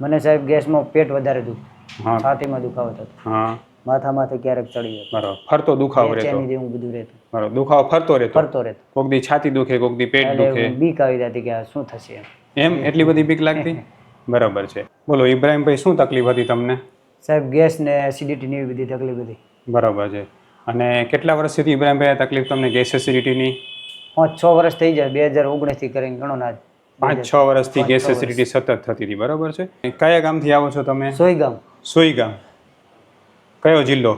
મને સાહેબ ગેસમાં પેટ વધારે દુખ. છાતીમાં દુખાવો થતો. હા. માથા માથે ક્યારેક ચડી જતો બરાબર. ફરતો દુખાવો રહેતો. ચેની જેવું બધું રહેતું. બરાબર. દુખાવો ફરતો રહેતો. ફરતો રહેતો. કોક દી છાતી દુખે કોક દી પેટ દુખે. બીક આવી જતી કે આ શું થશે એમ. એમ? એટલી બધી બીક લાગતી? બરાબર છે. બોલો ઇબ્રાહીમભાઈ શું તકલીફ હતી તમને? સાહેબ ગેસ ને એસિડિટી ની બધી તકલીફ હતી. બરાબર છે. અને કેટલા વર્ષથી ઇબ્રાહીમભાઈ તકલીફ તમને ગેસ એસિડિટીની? પાંચ છ વર્ષ થઈ જાય બે હજાર ઓગણીસથી કરીને ગણો ના પાંચ છ વર્ષથી ગેસ એસિડિટી સતત થતી હતી બરાબર છે? કયા ગામથી આવો છો તમે? સોઈ ગામ સોઈ ગામ કયો જિલ્લો?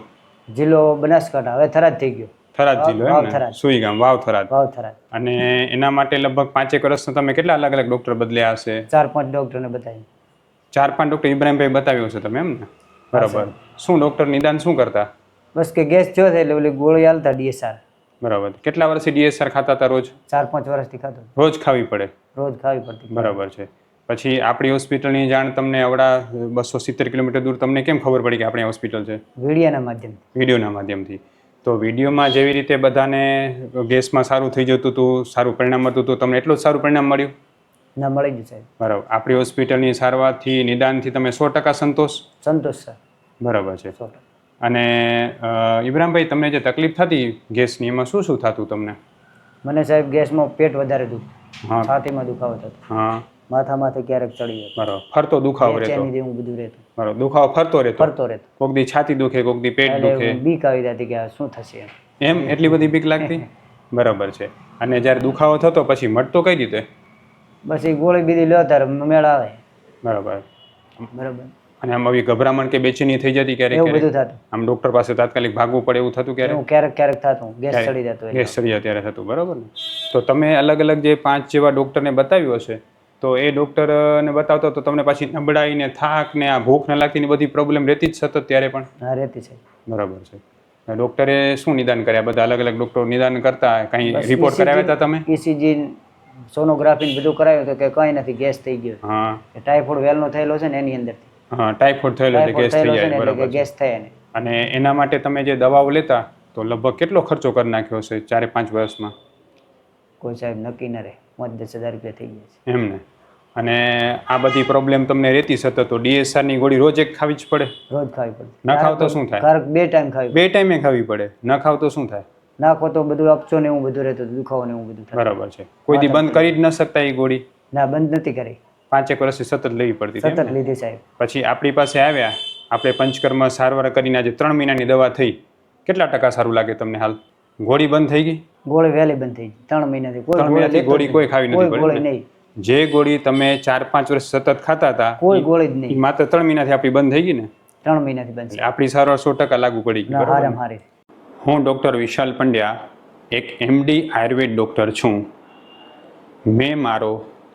જિલ્લો બનાસકાંઠા. હવે થરાદ થઈ ગયો. થરાદ જિલ્લો એમ ને? સુઈ ગામ વાવ થરાદ. વાવ થરાદ. અને એના માટે લગભગ પાંચેક વર્ષના તમે કેટલા અલગ અલગ ડોક્ટર બદલ્યા હશે? ચાર પાંચ ડોક્ટરને બતાવી. ચાર પાંચ ડોક્ટર ઇબ્રાહીમભાઈ બતાવ્યો છે તમે એમ ને? બરાબર. શું ડોક્ટર નિદાન શું કરતા? બસ કે ગેસ થયો થાય એટલે ઓલી ગોળી હાલતા ડીએસઆર. બરાબર. કેટલા વર્ષથી ડીએસઆર ખાતા હતા રોજ? ચાર પાંચ વર્ષથી ખાતો રોજ ખાવી પડે? રોજ ખાવી પડતી. બરાબર છે. પછી આપણી હોસ્પિટલની જાણ તમને આવડા બસો સિત્તેર કિલોમીટર દૂર તમને કેમ ખબર પડી કે આપણી હોસ્પિટલ છે? વિડીયોના માધ્યમ વિડીયોના માધ્યમથી. તો વિડીયોમાં જેવી રીતે બધાને ગેસમાં સારું થઈ જતું હતું સારું પરિણામ મળતું હતું તમને એટલું જ સારું પરિણામ મળ્યું? ના મળી ગયું સાહેબ. બરાબર. આપણી હોસ્પિટલની સારવારથી નિદાનથી તમે સો ટકા સંતોષ? સંતોષ સર બરાબર છે. સો ટકા. અને ઇબ્રાહીમભાઈ તમને જે તકલીફ થતી ગેસની એમાં શું શું થતું તમને? મને સાહેબ ગેસમાં પેટ વધારે દુખતું હા. છાતીમાં દુખાવો થતો. હા. માથા માથે ક્યારેક ચડી જતો. બરાબર. ફરતો દુખાવો રહેતો. જેવું બધું રહેતું. બરાબર. દુખાવો ફરતો રહેતો. ફરતો રહેતો. કોક દી છાતી દુખે કોક દી પેટ દુખે. બીક આવી જતી કે શું થશે એમ. એમ? એટલી બધી બીક લાગતી? બરાબર છે. અને જ્યારે દુખાવો થતો પછી મટતો કઈ રીતે? બસ એ ગોળી બીજી લ્યો ત્યારે મેળ આવે. બરાબર. બરાબર. અને આમ આવી ગભરામણ કે બેચેની થઈ જતી ક્યારેક એવું બધું થતું. આમ ડોક્ટર પાસે તાત્કાલિક ભાગવું પડે એવું થતું ક્યારેક? હું ક્યારેક ક્યારેક થતું. ગેસ ચડી જતો ગેસ ચડી જાય ત્યારે થતું બરાબર ને? તો તમે અલગ અલગ જે પાંચ જેવા ડોક્ટરને બતાવ્યું હશે તો એ ડૉક્ટરને બતાવતો તો તમને પાછી નબળાઈ ને થાક ને આ ભૂખ ન લાગતી ને બધી પ્રોબ્લેમ રહેતી જ સતત ત્યારે પણ? હા રહેતી છે. બરાબર છે. ડોક્ટરે શું નિદાન કર્યા? બધા અલગ અલગ ડોક્ટરો નિદાન કરતા? કંઈ રિપોર્ટ કરાવ્યા હતા તમે? ઈસીજી સોનોગ્રાફી બધું કરાવ્યું તો કે કંઈ નથી ગેસ થઈ ગયો. હા. ટાઇફોઇડ વેલનો થયેલો છે ને એની અંદરથી. હા ટાઈફોઇડ થયેલો એટલે ગેસ થઈ જાય બરાબર ગેસ થાય એને અને એના માટે તમે જે દવાઓ લેતા તો લગભગ કેટલો ખર્ચો કરી નાખ્યો છે ચારે પાંચ વર્ષમાં? કોઈ સાહેબ નક્કી ન રહે. પાંચ દસ હજાર રૂપિયા થઈ ગયા છે. એમને અને આ બધી પ્રોબ્લેમ તમને રહેતી સતત તો ડીએસઆરની ગોળી રોજ એક ખાવી જ પડે? રોજ ખાવી પડે. ન ખાવ તો શું થાય? બે ટાઈમ ખાવી બે ટાઈમે ખાવી પડે. ન ખાવ તો શું થાય? નાખો તો બધું અપચો ને એવું બધું રહેતું દુખાવો ને એવું બધું બરાબર છે. કોઈ દી બંધ કરી જ ન શકતા એ ગોળી? ના બંધ નથી કરી. પાંચેક વર્ષથી સતત લેવી પડતી સતત લીધી સાહેબ. પછી આપણી પાસે આવ્યા આપણે પંચકર્મ સારવાર કરીને આજે ત્રણ મહિનાની દવા થઈ. કેટલા ટકા સારું લાગે તમને હાલ? ગોળી બંધ થઈ ગઈ? ગોળી વહેલી બંધ થઈ ગઈ. ત્રણ મહિનાથી ત્રણ મહિનાથી ગોળી કોઈ ખાવી નથી ગોળી નહીં. જે ગોળી તમે ચાર પાંચ વર્ષ સતત ખાતા હતા કોઈ ગોળી જ નહીં. માત્ર ત્રણ મહિનાથી આપણી બંધ થઈ ગઈ ને? ત્રણ મહિનાથી બંધ આપણી સારવાર સો ટકા લાગુ પડી ગઈ હું ડૉક્ટર વિશાલ પંડ્યા એક એમડી આયુર્વેદ ડૉક્ટર છું. મેં મારો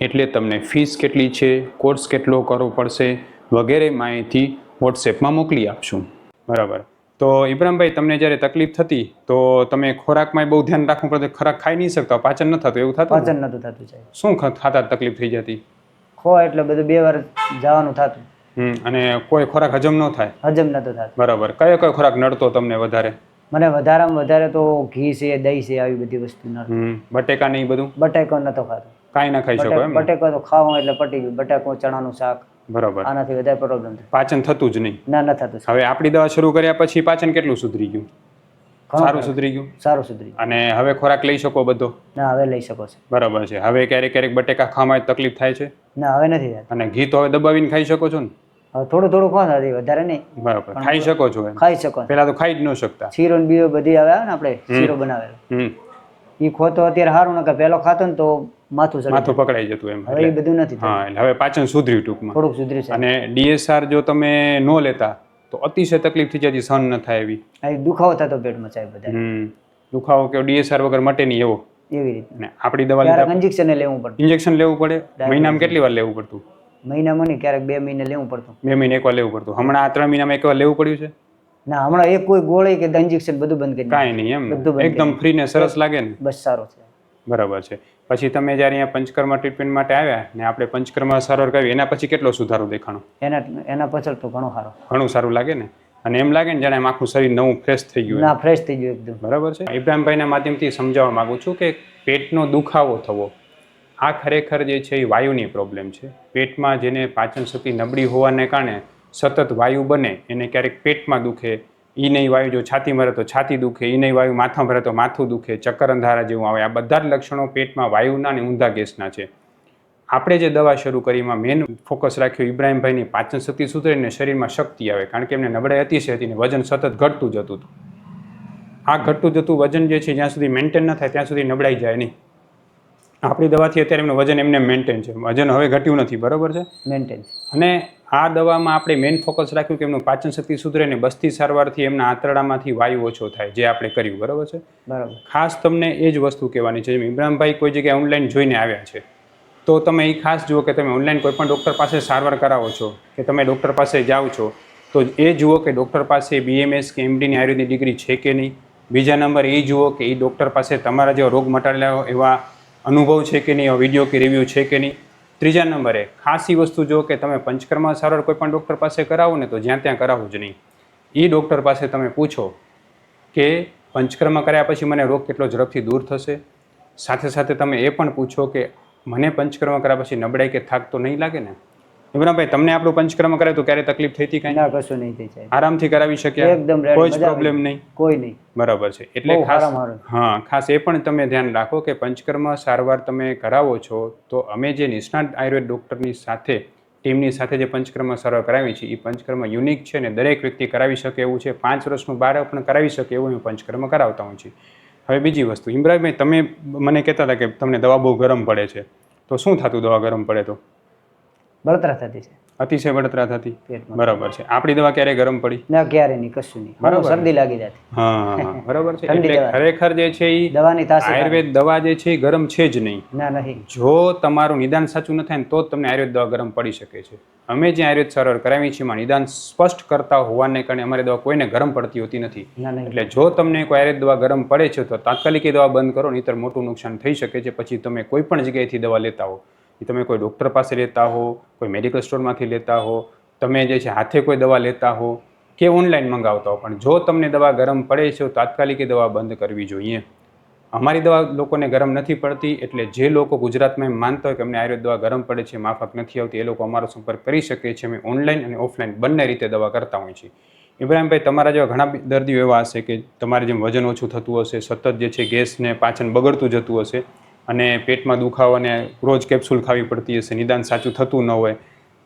એટલે તમને ફીસ કેટલી છે કોર્સ કેટલો કરવો પડશે વગેરે માહિતી વોટ્સએપમાં મોકલી આપશું. બરાબર. તો ઇબ્રાહીમભાઈ તમને જ્યારે તકલીફ થતી તો તમે ખોરાકમાં બહુ ધ્યાન રાખવું પડતું ખોરાક ખાઈ નહીં શકતા પાચન ન થતું એવું થતું પાચન નતું થતું છે શું ખાતા તકલીફ થઈ જતી? ખો એટલે બધું બે વાર જવાનું થતું. હમ અને કોઈ ખોરાક હજમ ન થાય? હજમ નતો થાય બરાબર. કયો કયો ખોરાક નડતો તમને વધારે? મને વધારેમાં વધારે તો ઘી છે દહીં છે આવી બધી વસ્તુ ન બટેકા ને ઈ બધું? બટેકો નતો ખાતો. કાંઈ ના ખાઈ શકો એમ? ને? બટેકો તો ખાવા એટલે પટી ગયું. બટેકો ચણાનું શાક. બરાબર. આનાથી વધારે પ્રોબ્લેમ થાય પાચન થતું જ નહીં. ના ન થતું. હવે આપણી દવા શરૂ કર્યા પછી પાચન કેટલું સુધરી ગયું? ઘણું સારું સુધરી ગયું? સારું સુધરી અને હવે ખોરાક લઈ શકો બધો? ના હવે લઈ શકો છો. બરાબર છે. હવે ક્યારેક ક્યારેક બટેકા ખાવામાં તકલીફ થાય છે? ના હવે નથી થતું. અને ઘી તો હવે દબાવીને ખાઈ શકો છો ને? હવે થોડું થોડું ખાવા નથી વધારે નહીં. બરાબર. ખાઈ શકો છો એમ? ખાઈ શકો. પેલા તો ખાઈ જ ન શકતા. શીરો ને બીરો બધી આવે ને આપણે શીરો બનાવેલો. હમ. એ ખોતો અત્યારે સારું નકર પહેલો ખાતો ને તો માથું માથું પકડાઈ જતું એમ હવે એ બધું નથી હા એટલે હવે પાચન સુધર્યું ટૂંકમાં. થોડુંક સુધર્યું છે. અને ડીએસઆર જો તમે ન લેતા તો અતિશય તકલીફ થઈ જતી સહન ન થાય એવી. આ દુખાવો થતો પેટમાં સાહેબ બધા દુખાવો કે ડીએસઆર વગર મટે નહીં એવો. એવી રીતે આપણી દવા ઇન્જેક્શન લેવું પડે ઇન્જેક્શન લેવું પડે? મહિનામાં કેટલી વાર લેવું પડતું? મહિનામાં નહીં ક્યારેક બે મહિને લેવું પડતું. બે મહિને એકવાર લેવું પડતું. હમણાં આ ત્રણ મહિનામાં એકવાર લેવું પડ્યું છે? ના હમણાં એક કોઈ ગોળી કે ઇન્જેક્શન બધું બંધ કરી કાંઈ નહીં એમ. બધું એકદમ ફ્રી ને સરસ લાગે ને? બસ સારો છે. બરાબર છે. પછી તમે જ્યારે અહીંયા પંચકર્મા ટ્રીટમેન્ટ માટે આવ્યા ને આપણે પંચકર્મા સારવાર કરી એના પછી કેટલો સુધારો દેખાણો? એના એના પાછળ તો ઘણો સારો. ઘણું સારું લાગે ને? અને એમ લાગે ને જાણે આખું શરીર નવું ફ્રેશ થઈ ગયું ના ફ્રેશ થઈ ગયું એકદમ. બરાબર છે? ઇબ્રાહીમભાઈના માધ્યમથી સમજાવવા માંગુ છું કે પેટનો દુખાવો થવો આ ખરેખર જે છે એ વાયુની પ્રોબ્લેમ છે. પેટમાં જેને પાચન શક્તિ નબળી હોવાને કારણે સતત વાયુ બને એને ક્યારેક પેટમાં દુખે ઈ નહીં વાયુ જો છાતી મરે તો છાતી દુખે, ઈ નહીં વાયુ માથા ભરે તો માથું દુખે, ચક્કર અંધારા જેવું આવે. આ બધા જ લક્ષણો પેટમાં વાયુના અને ઊંધા ગેસના છે. આપણે જે દવા શરૂ કરી એમાં મેન ફોકસ રાખ્યો ઇબ્રાહીમભાઈની પાચન શક્તિ સુધરે ને શરીરમાં શક્તિ આવે. કારણ કે એમને નબળાઈ અતિશય હતી ને વજન સતત ઘટતું જતું હતું. આ ઘટતું જતું વજન જે છે, જ્યાં સુધી મેન્ટેન ન થાય ત્યાં સુધી નબળાઈ જાય નહીં. આપણી દવાથી અત્યારે એમનું વજન એમને મેન્ટેન છે. વજન હવે ઘટ્યું નથી બરાબર છે? મેન્ટેન અને આ દવામાં આપણે મેઇન ફોકસ રાખ્યું કે એમનું પાચન શક્તિ સુધરે ને બસ્તી સારવારથી એમના આંતરડામાંથી વાયુ ઓછો થાય જે આપણે કર્યું બરાબર છે? બરાબર. ખાસ તમને એ જ વસ્તુ કહેવાની છે ઇબ્રાહીમભાઈ કોઈ જગ્યાએ ઓનલાઈન જોઈને આવ્યા છે તો તમે એ ખાસ જુઓ કે તમે ઓનલાઈન કોઈ પણ ડૉક્ટર પાસે સારવાર કરાવો છો કે તમે ડૉક્ટર પાસે જાઓ છો તો એ જુઓ કે ડૉક્ટર પાસે બીએમએસ કે એમડીની આયુર્વેદની ડિગ્રી છે કે નહીં. બીજા નંબર એ જુઓ કે એ ડૉક્ટર પાસે તમારા જેવા રોગ મટાડેલા એવા અનુભવ છે કે નહીં વીડિયો કે રિવ્યૂ છે કે નહીં? ત્રીજા નંબરે, ખાસ વસ્તુ જો કે તમે પંચકર્મા સારવાર કોઈ પણ ડૉક્ટર પાસે કરાવો ને તો જ્યાં ત્યાં કરાવવું જ નહીં. એ ડૉક્ટર પાસે તમે પૂછો કે પંચકર્મા કર્યા પછી મને રોગ કેટલો ઝડપથી દૂર થશે? સાથે સાથે તમે એ પણ પૂછો કે મને પંચકર્મ કર્યા પછી નબળાઈ કે થાક તો નહીં લાગે ને? ઇમરાનભાઈ તમને આપણું પંચકર્મ કરે તો ક્યારે તકલીફ થઈ હતી કઈ? ના કશું નહીં થઈ જાય. આરામથી કરાવી શક્યા? એકદમ કોઈ જ પ્રોબ્લેમ નહીં? કોઈ નહીં. બરાબર છે. એટલે ખાસ હા ખાસ એ પણ તમે ધ્યાન રાખો કે પંચકર્મ સારવાર તમે કરાવો છો તો અમે જે નિષ્ણાત આયુર્વેદ ડૉક્ટરની સાથે ટીમની સાથે જે પંચકર્મ સારવાર કરાવી છે એ પંચકર્મ યુનિક છે ને દરેક વ્યક્તિ કરાવી શકે એવું છે. પાંચ વર્ષનું બાળક પણ કરાવી શકે એવું હું પંચકર્મ કરાવતા હોઉં છું. હવે બીજી વસ્તુ ઇમરાનભાઈ તમે મને કહેતા હતા કે તમને દવા બહુ ગરમ પડે છે. તો શું થતું દવા ગરમ પડે તો? બળતરા થતી છે. અતિશય બળતરા થતી. બરાબર છે. આપણી દવા ક્યારે ગરમ પડી? ના ક્યારે નહીં કશું નહીં. બરાબર. શરદી લાગી જતી. હા બરાબર છે. એટલે ખરેખર જે છે એ દવાની તાસીર આયુર્વેદ દવા જે છે એ ગરમ છે જ નહીં. ના નહીં. જો તમારું નિદાન સાચું ન થાય ને તો જ તમને આયુર્વેદ દવા ગરમ પડી શકે છે. અમે જે આયુર્વેદ સરળ કરાવી છે એમાં નિદાન સ્પષ્ટ કરતા હોવાને કારણે અમારી દવા કોઈને ગરમ પડતી હોતી નથી. એટલે જો તમને કોઈ આયુર્વેદ દવા ગરમ પડે છે તો તાત્કાલિક એ દવા બંધ કરો નહીતર મોટું નુકસાન થઈ શકે છે. પછી તમે કોઈ પણ જગ્યાએથી દવા લેતા હો. એ તમે કોઈ ડૉક્ટર પાસે લેતા હો, કોઈ મેડિકલ સ્ટોરમાંથી લેતા હો, તમે જે છે હાથે કોઈ દવા લેતા હો કે ઓનલાઈન મંગાવતા હો. પણ જો તમને દવા ગરમ પડે છે, તો તાત્કાલિક એ દવા બંધ કરવી જોઈએ. અમારી દવા લોકોને ગરમ નથી પડતી, એટલે જે લોકો ગુજરાતમાં એમ માનતા હોય કે અમને આયુર્વેદ દવા ગરમ પડે છે, માફક નથી આવતી, એ લોકો અમારો સંપર્ક કરી શકે છે. અમે ઓનલાઈન અને ઓફલાઈન બંને રીતે દવા કરતા હોઈએ છીએ. ઇબ્રાહીમભાઈ, તમારા જેવા ઘણા દર્દીઓ એવા હશે કે તમારે જેમ વજન ઓછું થતું હશે, સતત જે છે ગેસને પાચન બગડતું જતું હશે. અને પેટમાં દુખાવો અને રોજ કેપ્સ્યુલ ખાવી પડતી હશે નિદાન સાચું થતું ન હોય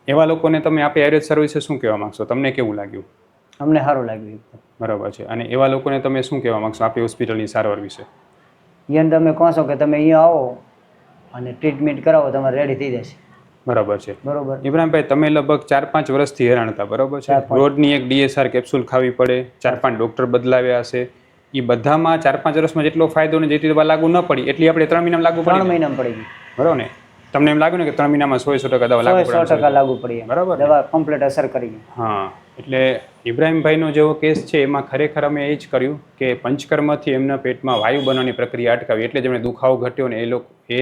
એવા લોકોને તમે આપે એરેજ સર્વિસે શું કહેવા માગશો? તમને કેવું લાગ્યું? અમને સારું લાગ્યું બરાબર છે. અને એવા લોકોને તમે શું કહેવા માગશો આપી હોસ્પિટલની સારવાર વિશે? અહીંયા તમે કહો છો કે તમે અહીંયા આવો અને ટ્રીટમેન્ટ કરાવો તમારે રેડી થઈ જશે. બરાબર છે. બરોબર. ઇબ્રાહીમભાઈ તમે લગભગ ચાર પાંચ વર્ષથી હેરાન હતા બરાબર છે? રોડની રોજની એક ડીએસઆર કેપ્સ્યુલ ખાવી પડે ચાર પાંચ ડૉક્ટર બદલાવ્યા હશે એ બધામાં ચાર પાંચ વર્ષમાં જેટલો ફાયદો ને જેટલી દવા લાગુ ન પડી એટલી આપણે ત્રણ મહિનામાં લાગુ ત્રણ મહિનામાં પડી ગઈ. બરાબર ને? તમને એમ લાગ્યું ને કે ત્રણ મહિનામાં સો સો ટકા દવા લાગુ સો ટકા લાગુ પડી બરાબર દવા કમ્પ્લીટ અસર કરી હા એટલે ઇબ્રાહીમભાઈનો જેવો કેસ છે એમાં ખરેખર અમે એ જ કર્યું કે પંચકર્મથી એમના પેટમાં વાયુ બનવાની પ્રક્રિયા અટકાવી એટલે જેમણે દુખાવો ઘટ્યો ને એ લોકો એ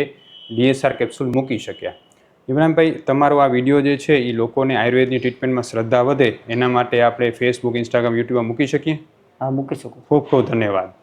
ડીએસઆર કેપ્સ્યુલ મૂકી શક્યા. ઇબ્રાહીમભાઈ તમારો આ વીડિયો જે છે એ લોકોને આયુર્વેદની ટ્રીટમેન્ટમાં શ્રદ્ધા વધે એના માટે આપણે ફેસબુક ઇન્સ્ટાગ્રામ યુટ્યુબમાં મૂકી શકીએ? મૂકી શકું. ખૂબ ખૂબ ધન્યવાદ.